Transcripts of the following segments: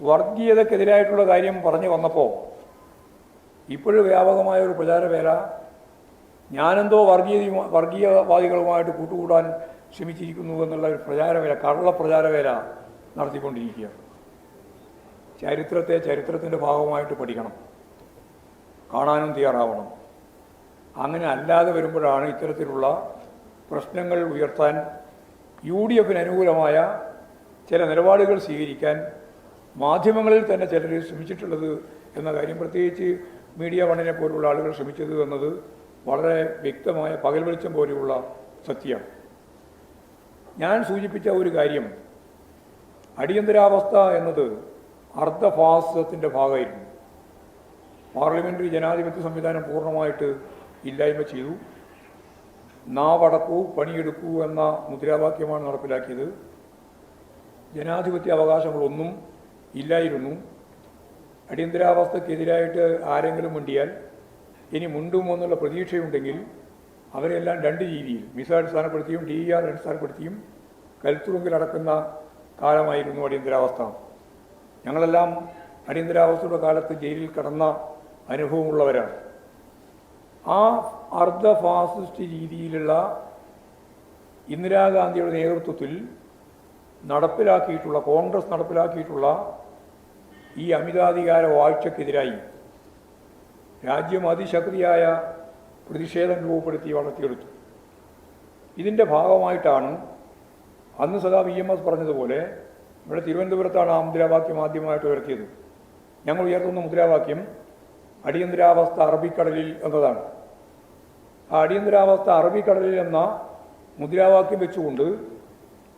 വർഗീയതക്കെതിരായിട്ടുള്ള കാര്യം പറഞ്ഞു വന്നപ്പോൾ ഇപ്പോഴും വ്യാപകമായ ഒരു പ്രചാരവേല ഞാനെന്തോ വർഗീയ വർഗീയവാദികളുമായിട്ട് കൂട്ടുകൂടാൻ ശ്രമിച്ചിരിക്കുന്നു എന്നുള്ള ഒരു പ്രചാരവേല കള്ള പ്രചാരവേല നടത്തിക്കൊണ്ടിരിക്കുക ചരിത്രത്തെ ചരിത്രത്തിന്റെ ഭാഗമായിട്ട് പഠിക്കണം. കാണാനും തയ്യാറാവണം. അങ്ങനെ അല്ലാതെ വരുമ്പോഴാണ് ഇത്തരത്തിലുള്ള പ്രശ്നങ്ങൾ ഉയർത്താൻ യു ഡി എഫിന് അനുകൂലമായ ചില നിലപാടുകൾ സ്വീകരിക്കാൻ മാധ്യമങ്ങളിൽ തന്നെ ചിലർ ശ്രമിച്ചിട്ടുള്ളത് എന്ന കാര്യം പ്രത്യേകിച്ച് മീഡിയ വണ്ണിനെ പോലുള്ള ആളുകൾ ശ്രമിച്ചത് എന്നത് വളരെ വ്യക്തമായ പകൽ വെളിച്ചം പോലെയുള്ള സത്യമാണ്. ഞാൻ സൂചിപ്പിച്ച ഒരു കാര്യം അടിയന്തരാവസ്ഥ എന്നത് അർദ്ധഫാസത്തിന്റെ ഭാഗമായിരുന്നു. പാർലമെന്ററി ജനാധിപത്യ സംവിധാനം പൂർണമായിട്ട് ഇല്ലായ്മ ചെയ്തു. നാവടക്കൂ പണിയെടുക്കൂ എന്ന മുദ്രാവാക്യമാണ് നടപ്പിലാക്കിയത്. ജനാധിപത്യ അവകാശങ്ങളൊന്നും ഇല്ലായിരുന്നു. അടിയന്തരാവസ്ഥക്കെതിരായിട്ട് ആരെങ്കിലും മുണ്ടിയാൽ ഇനി മുണ്ടുമോ എന്നുള്ള പ്രതീക്ഷയുണ്ടെങ്കിൽ അവരെല്ലാം രണ്ട് രീതിയിൽ മിസ അടിസ്ഥാനപ്പെടുത്തിയും ഡി ആർ അടിസ്ഥാനപ്പെടുത്തിയും കൽത്തുറുങ്കിലടക്കുന്ന കാലമായിരുന്നു അടിയന്തരാവസ്ഥ. ഞങ്ങളെല്ലാം അടിയന്തരാവസ്ഥയുടെ കാലത്ത് ജയിലിൽ കടന്ന അനുഭവമുള്ളവരാണ്. ആ അർദ്ധ ഫാസിസ്റ്റ് രീതിയിലുള്ള ഇന്ദിരാഗാന്ധിയുടെ നേതൃത്വത്തിൽ നടപ്പിലാക്കിയിട്ടുള്ള കോൺഗ്രസ് നടപ്പിലാക്കിയിട്ടുള്ള ഈ അമിതാധികാര വാഴ്ചക്കെതിരായി രാജ്യം അതിശക്തിയായ പ്രതിഷേധം രൂപപ്പെടുത്തി വളർത്തിയെടുത്തു. ഇതിന്റെ ഭാഗമായിട്ടാണ് അന്ന് സദാ വി എം എസ് പറഞ്ഞതുപോലെ ഇവിടെ തിരുവനന്തപുരത്താണ് ആ മുദ്രാവാക്യം ആദ്യമായിട്ട് ഉയർത്തിയത്. ഞങ്ങൾ ഉയർത്തുന്ന മുദ്രാവാക്യം അടിയന്തരാവസ്ഥ അറബിക്കടലിൽ എന്നതാണ്. ആ അടിയന്തരാവസ്ഥ അറബിക്കടലിൽ എന്ന മുദ്രാവാക്യം വെച്ചുകൊണ്ട്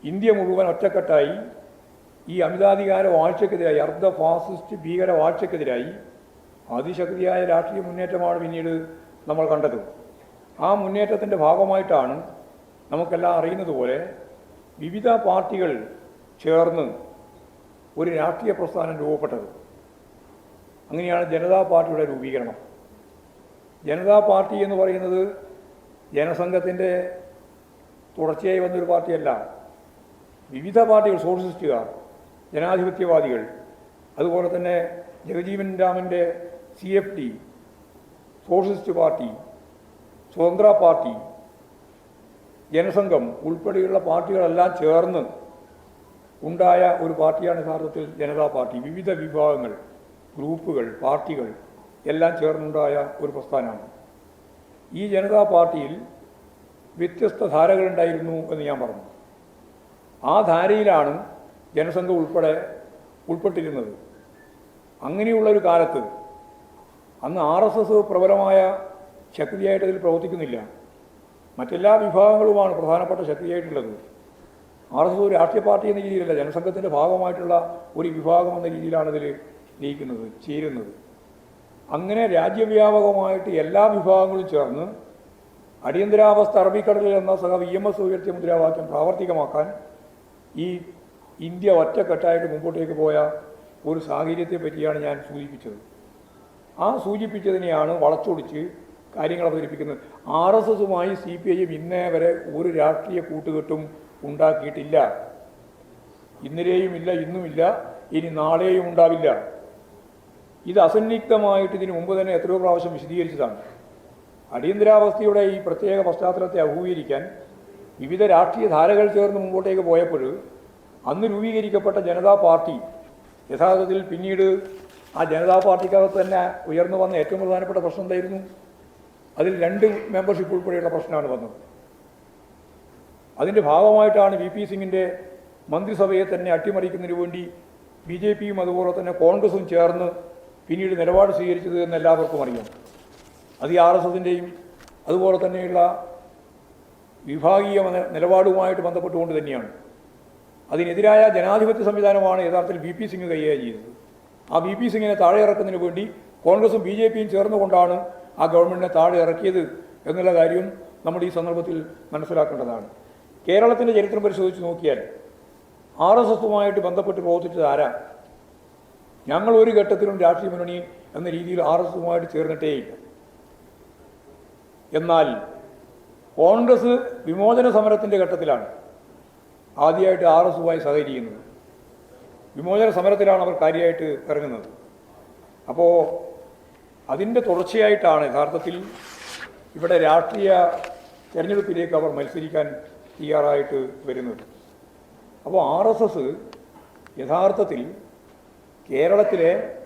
ഇന്ത്യ മുഴുവൻ ഒറ്റക്കെട്ടായി ഈ അമിതാധികാര വാഴ്ചക്കെതിരായി അർദ്ധ ഫാസിസ്റ്റ് ഭീകര വാഴ്ചക്കെതിരായി അതിശക്തിയായ രാഷ്ട്രീയ മുന്നേറ്റമാണ് പിന്നീട് നമ്മൾ കണ്ടത്. ആ മുന്നേറ്റത്തിന്റെ ഭാഗമായിട്ടാണ് നമുക്കെല്ലാം അറിയുന്നത് പോലെ വിവിധ പാർട്ടികൾ ചേർന്ന് ഒരു രാഷ്ട്രീയ പ്രസ്ഥാനം രൂപപ്പെട്ടത്. അങ്ങനെയാണ് ജനതാ പാർട്ടിയുടെ രൂപീകരണം. ജനതാ പാർട്ടി എന്ന് പറയുന്നത് ജനസംഘത്തിന്റെ തുടർച്ചയായി വന്നൊരു പാർട്ടിയല്ല. വിവിധ പാർട്ടികൾ സോഷ്യലിസ്റ്റുകാർ ജനാധിപത്യവാദികൾ അതുപോലെ തന്നെ ജഗജീവൻ രാമന്റെ C F T socialist party Swatantra party Jana Sangh ഉൾപ്പെടെയുള്ള പാർട്ടികളെല്ലാം ചേർന്ന് ഉണ്ടായ ഒരു പാർട്ടിയാണ് യഥാർത്ഥത്തിൽ ജനതാ പാർട്ടി. വിവിധ വിഭാഗങ്ങൾ ഗ്രൂപ്പുകൾ പാർട്ടികൾ എല്ലാം ചേർന്നുണ്ടായ ഒരു പ്രസ്ഥാനമാണ്. ഈ ജനതാ പാർട്ടിയിൽ വ്യത്യസ്ത ധാരകളുണ്ടായിരുന്നു എന്ന് ഞാൻ പറഞ്ഞു. ആ ധാരയിലാണ് ജനസംഘം ഉൾപ്പെടെ ഉൾപ്പെട്ടിരുന്നത്. അങ്ങനെയുള്ളൊരു കാലത്ത് അന്ന് ആർ എസ് എസ് പ്രബലമായ ശക്തിയായിട്ട് അതിൽ പ്രവർത്തിക്കുന്നില്ല. മറ്റെല്ലാ വിഭാഗങ്ങളുമാണ് പ്രധാനപ്പെട്ട ശക്തിയായിട്ടുള്ളത്. ആർ എസ് എസ് ഒരു രാഷ്ട്രീയ പാർട്ടി എന്ന രീതിയിലല്ല ജനസംഘത്തിന്റെ ഭാഗമായിട്ടുള്ള ഒരു വിഭാഗം എന്ന രീതിയിലാണ് ഇതിൽ ലയിക്കുന്നത് ചേരുന്നത്. അങ്ങനെ രാജ്യവ്യാപകമായിട്ട് എല്ലാ വിഭാഗങ്ങളും ചേർന്ന് അടിയന്തരാവസ്ഥ അറബിക്കടലിൽ എന്ന സഹ വി എം എസ് ഉയർത്തിയ മുദ്രാവാക്യം പ്രാവർത്തികമാക്കാൻ ഈ ഇന്ത്യ ഒറ്റക്കെട്ടായിട്ട് മുമ്പോട്ടേക്ക് പോയ ഒരു സാഹചര്യത്തെ പറ്റിയാണ് ഞാൻ സൂചിപ്പിച്ചത്. ആ സൂചിപ്പിച്ചതിനെയാണ് വളച്ചൊടിച്ച് കാര്യങ്ങൾ അവതരിപ്പിക്കുന്നത്. ആർ എസ് എസുമായി സി പി ഐയും ഇന്നേ വരെ ഒരു രാഷ്ട്രീയ കൂട്ടുകെട്ടും ഉണ്ടാക്കിയിട്ടില്ല. ഇന്നലെയും ഇല്ല ഇന്നുമില്ല ഇനി നാളെയും ഉണ്ടാവില്ല. ഇത് അസന്നിഗ്ധമായിട്ട് ഇതിനു മുമ്പ് തന്നെ എത്രയോ പ്രാവശ്യം വിശദീകരിച്ചതാണ്. അടിയന്തരാവസ്ഥയുടെ ഈ പ്രത്യേക പശ്ചാത്തലത്തെ അഭിമുഖീകരിക്കാൻ വിവിധ രാഷ്ട്രീയ ധാരകൾ ചേർന്ന് മുമ്പോട്ടേക്ക് പോയപ്പോൾ അന്ന് രൂപീകരിക്കപ്പെട്ട ജനതാ പാർട്ടി യഥാർത്ഥത്തിൽ പിന്നീട് ആ ജനതാ പാർട്ടിക്കകത്ത് തന്നെ ഉയർന്നു വന്ന ഏറ്റവും പ്രധാനപ്പെട്ട പ്രശ്നം എന്തായിരുന്നു? അതിൽ രണ്ട് മെമ്പർഷിപ്പ് ഉൾപ്പെടെയുള്ള പ്രശ്നമാണ് വന്നത്. അതിന്റെ ഭാഗമായിട്ടാണ് വി പി സിംഗിന്റെ മന്ത്രിസഭയെ തന്നെ അട്ടിമറിക്കുന്നതിന് വേണ്ടി ബി ജെ പിയും അതുപോലെ തന്നെ കോൺഗ്രസും ചേർന്ന് പിന്നീട് നിലപാട് സ്വീകരിച്ചത് എന്ന് എല്ലാവർക്കും അറിയാം. അത് ഈ ആർ എസ് എസിന്റെയും അതുപോലെ തന്നെയുള്ള വിഭാഗീയ നിലപാടുമായിട്ട് ബന്ധപ്പെട്ടുകൊണ്ട് തന്നെയാണ്. അതിനെതിരായ ജനാധിപത്യ സംവിധാനമാണ് യഥാർത്ഥത്തിൽ ബി പി സിംഗ് കൈകാര്യം ചെയ്തത് ആ ബി പി സിംഗിനെ താഴെ ഇറക്കുന്നതിന് വേണ്ടി കോൺഗ്രസും ബി ജെ പിയും ചേർന്നുകൊണ്ടാണ് ആ ഗവൺമെന്റിനെ താഴെ ഇറക്കിയത് എന്നുള്ള കാര്യം നമ്മൾ ഈ സന്ദർഭത്തിൽ മനസ്സിലാക്കേണ്ടതാണ്. കേരളത്തിന്റെ ചരിത്രം പരിശോധിച്ച് നോക്കിയാൽ ആർ എസ് എസുമായിട്ട് ബന്ധപ്പെട്ട് പ്രവർത്തിച്ചത് ആരാ? ഞങ്ങൾ ഒരു ഘട്ടത്തിലും രാഷ്ട്രീയ മുന്നണി എന്ന രീതിയിൽ ആർ എസ് എസുമായിട്ട് ചേർന്നിട്ടേയില്ല എന്നാൽ കോൺഗ്രസ് വിമോചന സമരത്തിന്റെ ഘട്ടത്തിലാണ് ആദ്യമായിട്ട് ആർ എസുമായി സഹകരിക്കുന്നത് വിമോചന സമരത്തിലാണ് അവർ കാര്യമായിട്ട് ഇറങ്ങുന്നത്. അപ്പോൾ അതിന്റെ തുടർച്ചയായിട്ടാണ് യഥാർത്ഥത്തിൽ ഇവിടെ രാഷ്ട്രീയ തിരഞ്ഞെടുപ്പിലേക്ക് അവർ മത്സരിക്കാൻ തയ്യാറായിട്ട് വരുന്നത്. അപ്പോൾ ആർ എസ് എസ് യഥാർത്ഥത്തിൽ കേരളത്തിലെ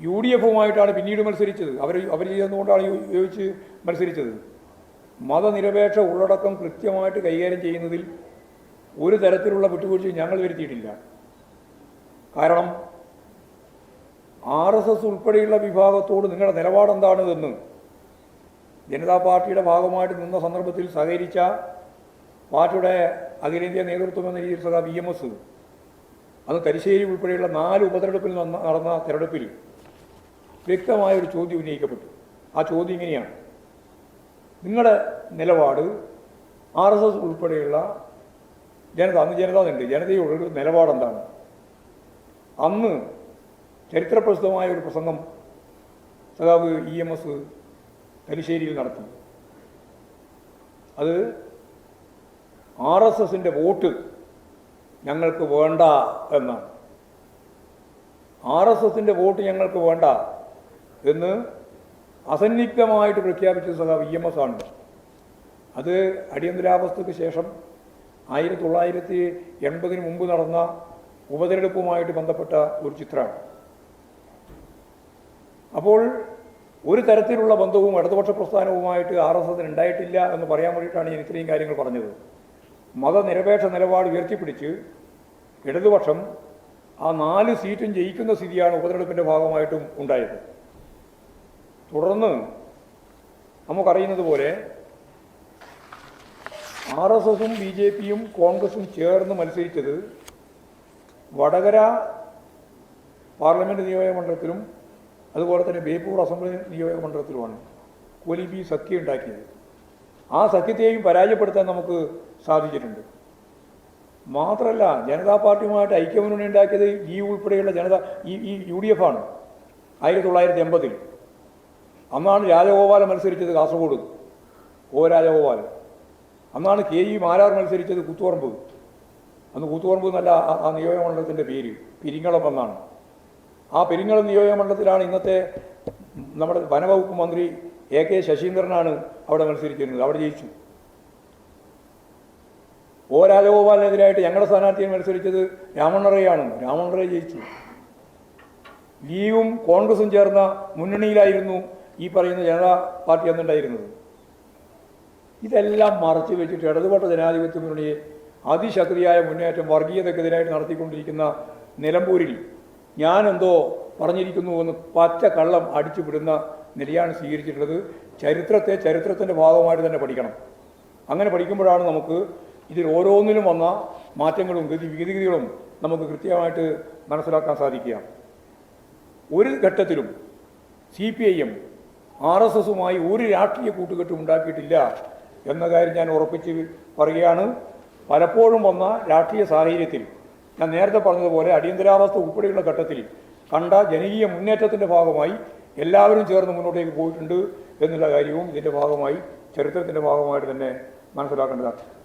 യു ഡി എഫുമായിട്ടാണ് പിന്നീട് മത്സരിച്ചത്. അവർ അവർ ചെയ്യുന്നതുകൊണ്ടാണ് യോ- യോജിച്ച് മത്സരിച്ചത്. മതനിരപേക്ഷ ഉള്ളടക്കം കൃത്യമായിട്ട് കൈകാര്യം ചെയ്യുന്നതിൽ ഒരു തരത്തിലുള്ള വിട്ടുവീഴ്ചയും ഞങ്ങൾ വരുത്തിയിട്ടില്ല. കാരണം ആർ എസ് എസ് ഉൾപ്പെടെയുള്ള വിഭാഗത്തോട് നിങ്ങളുടെ നിലപാടെന്താണ് എന്ന് ജനതാ പാർട്ടിയുടെ ഭാഗമായിട്ട് നിന്ന സന്ദർഭത്തിൽ സഹകരിച്ച പാർട്ടിയുടെ അഖിലേന്ത്യാ നേതൃത്വം എന്ന രീതിയിൽ സദാ ബി എം എസ് അത് തരിശ്ശേരി ഉൾപ്പെടെയുള്ള നാല് ഉപതെരഞ്ഞെടുപ്പിൽ നടന്ന തെരഞ്ഞെടുപ്പിൽ വ്യക്തമായ ഒരു ചോദ്യം ഉന്നയിക്കപ്പെട്ടു. ആ ചോദ്യം ഇങ്ങനെയാണ്. നിങ്ങളുടെ നിലപാട് ആർ എസ് എസ് ഉൾപ്പെടെയുള്ള ജനത അന്ന് ജനത ഉണ്ട്. ഒരു നിലപാടെന്താണ്? അന്ന് ചരിത്രപ്രസിദ്ധമായ ഒരു പ്രസംഗം സഖാവ് ഇ എം എസ് തലശ്ശേരിയിൽ നടത്തി. അത് ആർ എസ് എസിന്റെ വോട്ട് ഞങ്ങൾക്ക് വേണ്ട എന്നാണ്. ആർ എസ് എസിന്റെ വോട്ട് ഞങ്ങൾക്ക് വേണ്ട എന്ന് അസന്നിഗ്ധമായിട്ട് പ്രഖ്യാപിച്ചത് സഖാവ് ഇ എം എസ് ആണ്. അത് അടിയന്തരാവസ്ഥയ്ക്ക് ശേഷം ആയിരത്തി തൊള്ളായിരത്തി എൺപതിന് മുമ്പ് നടന്ന ഉപതെരഞ്ഞെടുപ്പുമായിട്ട് ബന്ധപ്പെട്ട ഒരു ചിത്രമാണ്. അപ്പോൾ ഒരു തരത്തിലുള്ള ബന്ധവും ഇടതുപക്ഷ പ്രസ്ഥാനവുമായിട്ട് ആർ എസ് എസിന് ഉണ്ടായിട്ടില്ല എന്ന് പറയാൻ വേണ്ടിയിട്ടാണ് ഞാൻ ഇത്രയും കാര്യങ്ങൾ പറഞ്ഞത്. മതനിരപേക്ഷ നിലപാട് ഉയർത്തിപ്പിടിച്ച് ഇടതുപക്ഷം ആ നാല് സീറ്റും ജയിക്കുന്ന സ്ഥിതിയാണ് ഉപതെരഞ്ഞെടുപ്പിന്റെ ഭാഗമായിട്ടും ഉണ്ടായത്. തുടർന്ന് നമുക്കറിയുന്നത് പോലെ ആർ എസ് എസും ബി ജെ പിയും കോൺഗ്രസും ചേർന്ന് മത്സരിച്ചത് വടകര പാർലമെന്റ് നിയോജകമണ്ഡലത്തിലും അതുപോലെ തന്നെ ബേപ്പൂർ അസംബ്ലി നിയോജക മണ്ഡലത്തിലുമാണ് കോലി ബി സഖ്യം ഉണ്ടാക്കിയത്. ആ സഖ്യത്തെയും പരാജയപ്പെടുത്താൻ നമുക്ക് സാധിച്ചിട്ടുണ്ട്. മാത്രമല്ല ജനതാ പാർട്ടിയുമായിട്ട് ഐക്യമുന്നണി ഉണ്ടാക്കിയത് ഈ ഉൾപ്പെടെയുള്ള ജനത ഈ ഈ യു ഡി എഫ് ആണ് ആയിരത്തി തൊള്ളായിരത്തി എൺപതിൽ. അന്നാണ് രാജഗോപാലം മത്സരിച്ചത് കാസർഗോഡ്. ഓ രാജഗോപാലൻ. അന്നാണ് കെ ഇ മാരാർ മത്സരിച്ചത് കൂത്തുപറമ്പ്. അന്ന് കൂത്തുപറമ്പ് എന്നല്ല ആ- നിയോജകമണ്ഡലത്തിന്റെ പേര് പിരിങ്ങളം എന്നാണ്. ആ പെരിങ്ങളം നിയോജകമണ്ഡലത്തിലാണ് ഇന്നത്തെ നമ്മുടെ വനവകുപ്പ് മന്ത്രി എ കെ ശശീന്ദ്രനാണ് അവിടെ മത്സരിച്ചിരുന്നത് അവിടെ ജയിച്ചു. ഒ രാജഗോപാലിനെതിരായിട്ട് ഞങ്ങളുടെ സ്ഥാനാർത്ഥിയെ മത്സരിച്ചത് രാമണ്ണറയാണ്. രാമണ്ണറയെ ജയിച്ചു. ലീഗും കോൺഗ്രസും ചേർന്ന മുന്നണിയിലായിരുന്നു ഈ പറയുന്ന ജനതാ പാർട്ടി അന്നുണ്ടായിരുന്നത്. ഇതെല്ലാം മറച്ചു വെച്ചിട്ട് ഇടതുപക്ഷ ജനാധിപത്യ മുന്നണിയെ അതിശക്തിയായ മുന്നേറ്റം വർഗീയതക്കെതിരായിട്ട് നടത്തിക്കൊണ്ടിരിക്കുന്ന നിലമ്പൂരിൽ ഞാനെന്തോ പറഞ്ഞിരിക്കുന്നു എന്ന് പച്ച കള്ളം അടിച്ചു വിടുന്ന നിലയാണ് സ്വീകരിച്ചിട്ടുള്ളത്. ചരിത്രത്തെ ചരിത്രത്തിന്റെ ഭാഗമായിട്ട് തന്നെ പഠിക്കണം. അങ്ങനെ പഠിക്കുമ്പോഴാണ് നമുക്ക് ഇതിൽ ഓരോന്നിലും വന്ന മാറ്റങ്ങളും ഗതി വിഗതികളും നമുക്ക് കൃത്യമായിട്ട് മനസ്സിലാക്കാൻ സാധിക്കുക. ഒരു ഘട്ടത്തിലും C P I M R S എസുമായി ഒരു രാഷ്ട്രീയ കൂട്ടുകെട്ടും ഉണ്ടാക്കിയിട്ടില്ല. എന്ന കാര്യം ഞാൻ ഉറപ്പിച്ച് പറയുകയാണ്. പലപ്പോഴും വന്ന രാഷ്ട്രീയ സാഹചര്യത്തിൽ ഞാൻ നേരത്തെ പറഞ്ഞതുപോലെ അടിയന്തരാവസ്ഥ ഉൾപ്പെടെയുള്ള ഘട്ടത്തിൽ കണ്ട ജനകീയ മുന്നേറ്റത്തിന്റെ ഭാഗമായി എല്ലാവരും ചേർന്ന് മുന്നോട്ടേക്ക് പോയിട്ടുണ്ട് എന്നുള്ള കാര്യവും ഇതിന്റെ ഭാഗമായി ചരിത്രത്തിന്റെ ഭാഗമായിട്ട് തന്നെ മനസ്സിലാക്കേണ്ടതാണ്.